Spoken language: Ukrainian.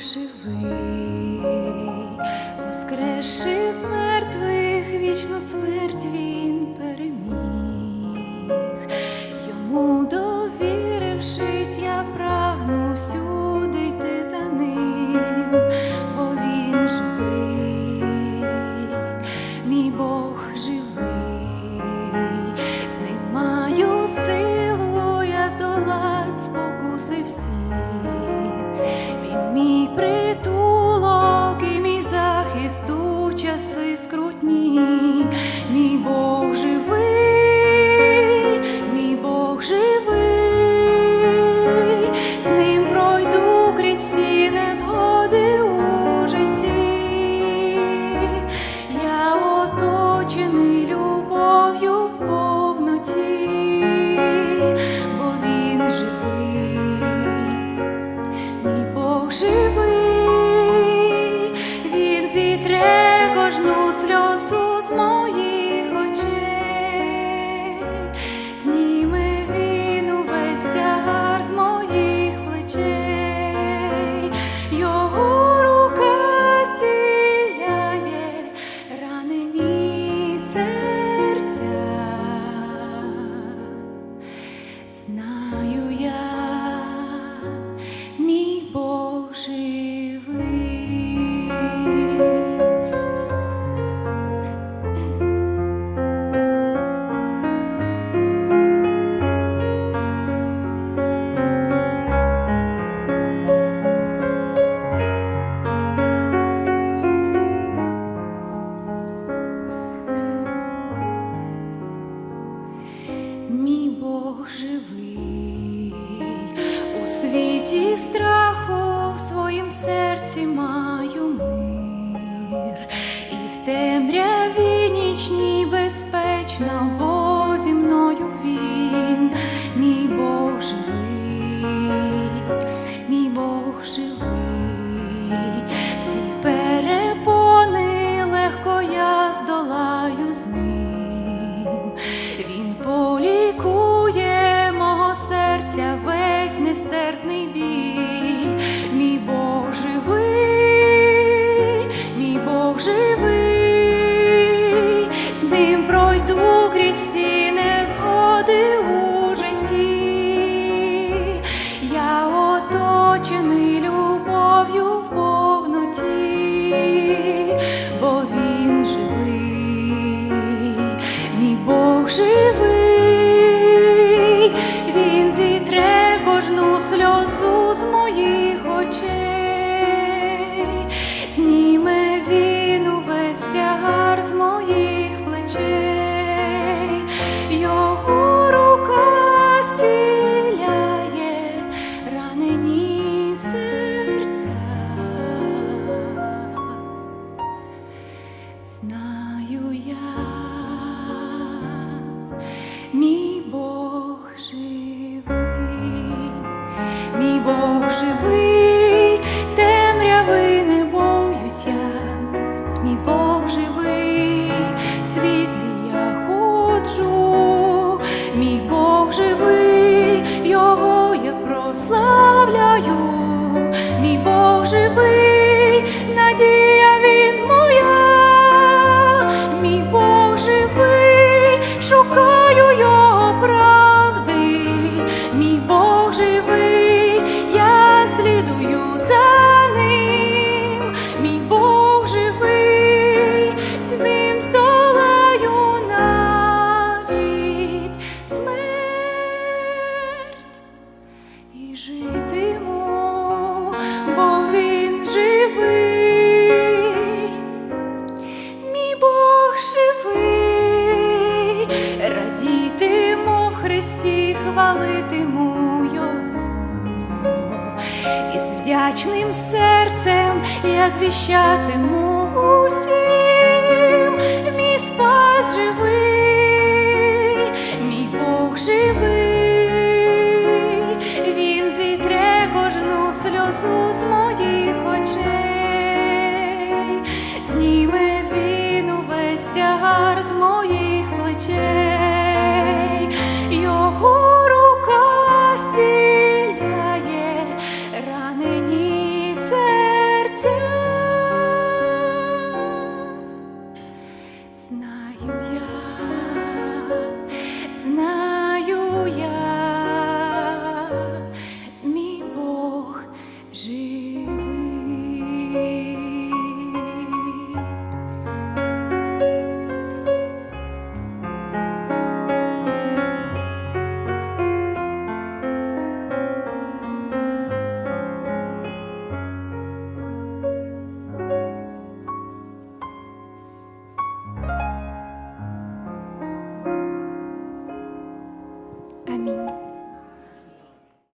Живий, воскресши з мертвих, вічну смерть він переміг, йому довірившись, я прагну всюди йти за ним, бо він живий, мій Бог живий. breathe. Бог живий, у світі страху в своїм серці маю мир, і в темряві нічній безпечна. нестерпний біль. Житиму, бо він живий, мій Бог живий, радітиму в Христі, хвалитиму його, і з вдячним серцем я звіщатиму усі.